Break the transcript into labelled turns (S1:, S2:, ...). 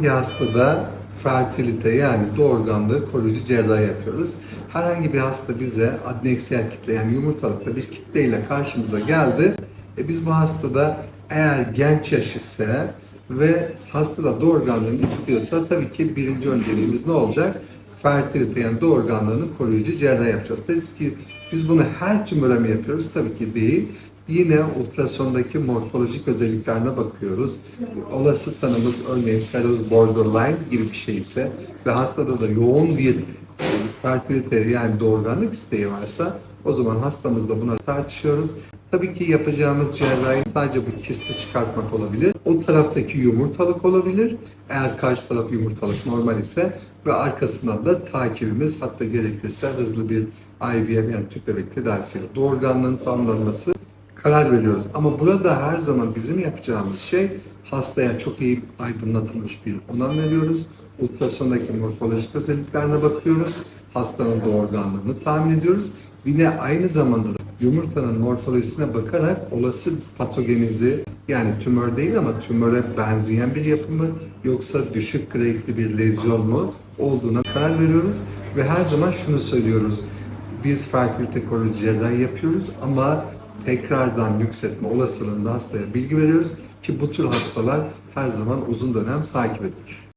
S1: hangi hastada fertilite yani doğurganlığı koruyucu cerrahi yapıyoruz. Herhangi bir hasta bize adneksiyel kitle yani yumurtalıkta bir kitleyle karşımıza geldi. E biz bu hastada eğer genç yaş ise ve hastada doğurganlığını istiyorsa tabii ki birinci önceliğimiz ne olacak? Fertilite yani doğurganlığını koruyucu cerrahi yapacağız. Peki biz bunu her tümöre mi yapıyoruz? Tabii ki değil. Yine ultrasondaki morfolojik özelliklerine bakıyoruz. Olası tanımız örneğin seroz borderline gibi bir şey ise ve hastada da yoğun bir e, fertilite yani doğurganlık isteği varsa o zaman hastamızla buna tartışıyoruz. Tabii ki yapacağımız cerrahi sadece bu kisti çıkartmak olabilir. O taraftaki yumurtalık olabilir. Eğer karşı taraf yumurtalık normal ise ve arkasından da takibimiz hatta gerekirse hızlı bir IVF yani tüp bebek tedavisiyle doğurganlığın tamamlanması karar veriyoruz. Ama burada her zaman bizim yapacağımız şey hastaya çok iyi aydınlatılmış bir onam veriyoruz. Ultrasondaki morfolojik özelliklerine bakıyoruz. Hastanın doğurganlığını tahmin ediyoruz. Yine aynı zamanda da yumurtanın morfolojisine bakarak olası patogenizi yani tümör değil ama tümöre benzeyen bir yapı mı yoksa düşük grade'li bir lezyon mu olduğuna karar veriyoruz. Ve her zaman şunu söylüyoruz. Biz fertilite koruyucu cerrahi yapıyoruz ama tekrardan yükseltme olasılığında hastaya bilgi veriyoruz ki bu tür hastalar her zaman uzun dönem takip edilir.